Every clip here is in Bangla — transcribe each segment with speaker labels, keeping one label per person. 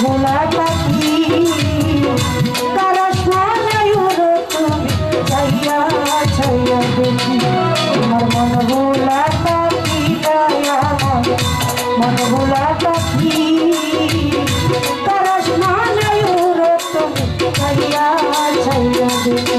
Speaker 1: ভোলা পাখি তারা সোনায় তুমি ছাইয়া ছাইয়া দেখি তোমার মন ভোলা পাখি দয়া মন ভোলা পাখি তারা সোনায় তুমি ছাইয়া ছাইয়া দেখি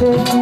Speaker 1: Thank you.